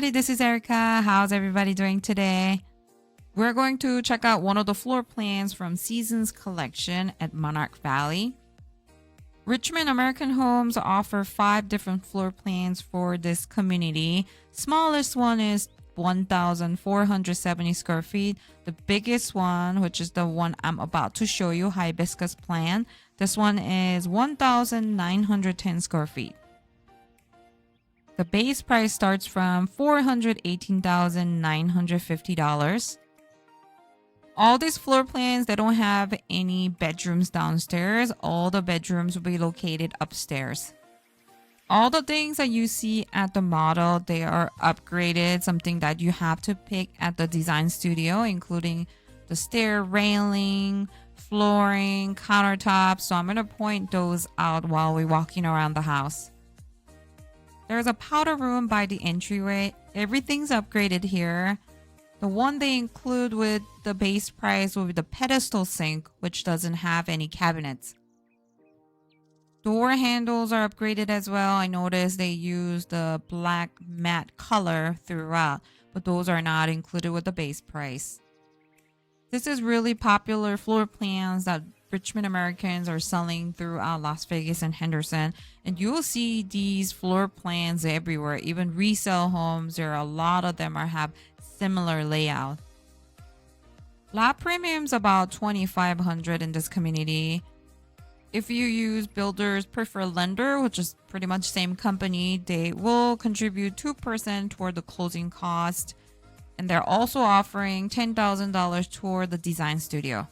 everybody, this is Erica. How's everybody doing today? We're going to check out one of the floor plans from Seasons Collection at Monarch Valley. Richmond American Homes offer five different floor plans for this community. Smallest one is 1,470 square feet. The biggest one, which is the one I'm about to show you, Hibiscus Plan, this one is 1,910 square feet. The base price starts from $418,950. All these floor plans, they don't have any bedrooms downstairs. All the bedrooms will be located upstairs. All the things that you see at the model, they are upgraded, something that you have to pick at the design studio, including the stair railing, flooring, countertops. So I'm going to point those out while we're walking around the house. There's a powder room by the entryway. Everything's upgraded here. The one they include with the base price will be the pedestal sink, which doesn't have any cabinets. Door handles are upgraded as well. I noticed they use the black matte color throughout, but those are not included with the base price. This is really popular floor plans that Richmond Americans are selling throughout Las Vegas and Henderson. And you will see these floor plans everywhere. Even resale homes, there are a lot of them are have similar layout. Lot premiums about 2500 in this community. If you use Builders Preferred Lender, which is pretty much same company, they will contribute 2% toward the closing cost. And they're also offering $10,000 toward the design studio.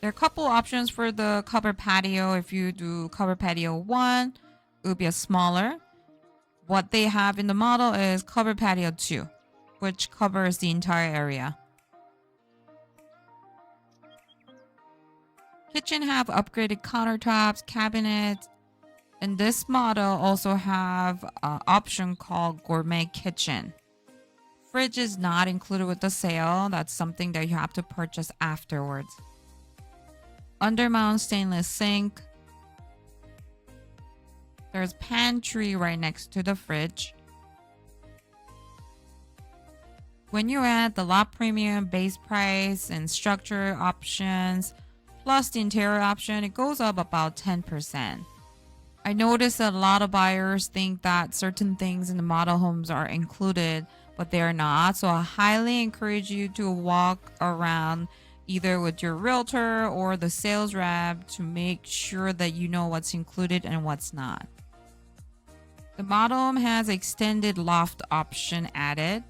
There are a couple options for the cover patio. If you do cover patio 1, it will be a smaller. What they have in the model is cover patio 2, which covers the entire area. Kitchen have upgraded countertops, cabinets, and this model also have an option called gourmet kitchen. Fridge is not included with the sale. That's something that you have to purchase afterwards undermount stainless sink. There's pantry right next to the fridge. When you add the lot premium, base price, and structure options, plus the interior option, it goes up about 10%. I noticed that a lot of buyers think that certain things in the model homes are included, but they're not. So I highly encourage you to walk around either with your realtor or the sales rep to make sure that you know what's included and what's not. The model has extended loft option added.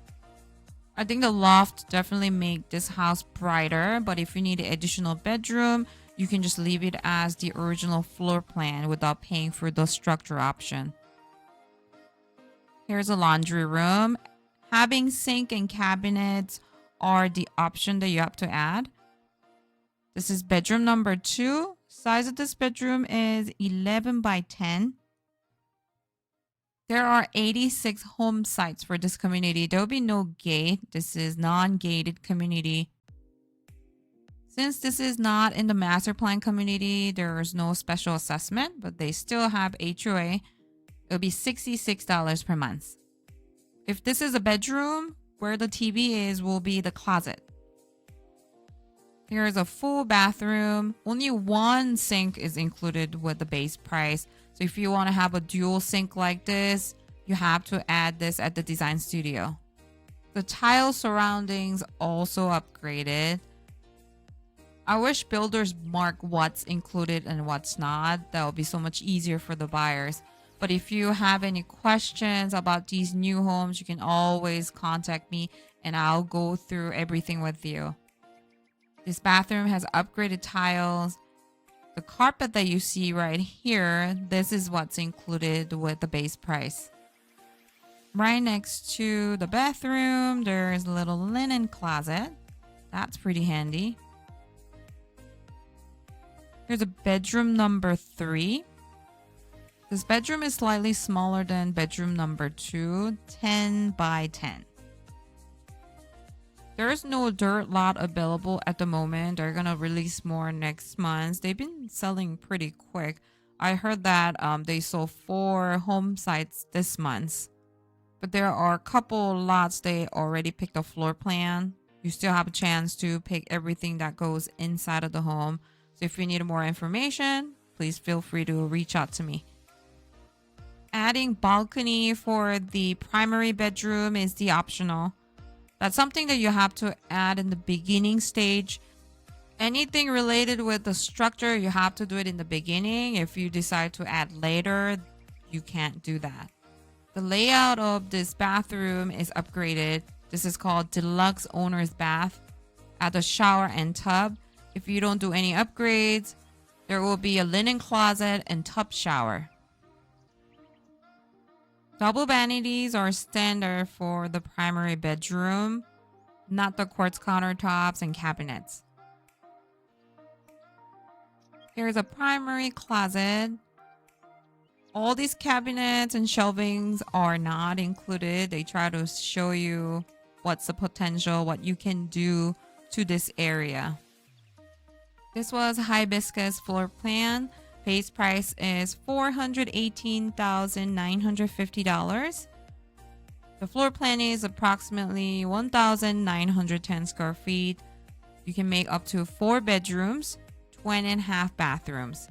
I think the loft definitely make this house brighter, but if you need an additional bedroom, you can just leave it as the original floor plan without paying for the structure option. Here's a laundry room. Having sink and cabinets are the option that you have to add. This is bedroom number two. Size of this bedroom is 11 by 10. There are 86 home sites for this community. There will be no gate. This is non-gated community. Since this is not in the master plan community, there is no special assessment, but they still have HOA. It'll be $66 per month. If this is a bedroom, where the TV is will be the closet. Here's a full bathroom. Only one sink is included with the base price. So if you want to have a dual sink like this, you have to add this at the design studio. The tile surroundings also upgraded. I wish builders mark what's included and what's not. That would be so much easier for the buyers. But if you have any questions about these new homes, you can always contact me and I'll go through everything with you. This bathroom has upgraded tiles. The carpet that you see right here, this is what's included with the base price. Right next to the bathroom, there's a little linen closet. That's pretty handy. Here's a bedroom number three. This bedroom is slightly smaller than bedroom number two, 10 by 10. There's no dirt lot available at the moment. They're gonna release more next month. They've been selling pretty quick. I heard that um, they sold four home sites this month. But there are a couple lots they already picked a floor plan. You still have a chance to pick everything that goes inside of the home. So if you need more information, please feel free to reach out to me. Adding balcony for the primary bedroom is the optional. That's something that you have to add in the beginning stage. Anything related with the structure, you have to do it in the beginning. If you decide to add later, you can't do that. The layout of this bathroom is upgraded. This is called Deluxe Owner's Bath. Add a shower and tub. If you don't do any upgrades, there will be a linen closet and tub shower. Double vanities are standard for the primary bedroom, not the quartz countertops and cabinets. Here's a primary closet. All these cabinets and shelvings are not included. They try to show you what's the potential, what you can do to this area. This was hibiscus floor plan. Base price is $418,950. The floor plan is approximately 1,910 square feet. You can make up to four bedrooms, 20 and a half bathrooms.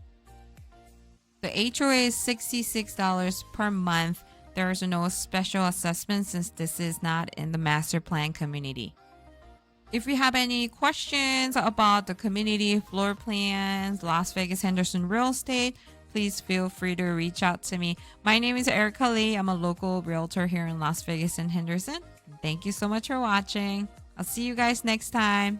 The HOA is $66 per month. There is no special assessment since this is not in the master plan community. If you have any questions about the community floor plans, Las Vegas Henderson real estate, please feel free to reach out to me. My name is Erica Lee. I'm a local realtor here in Las Vegas and Henderson. Thank you so much for watching. I'll see you guys next time.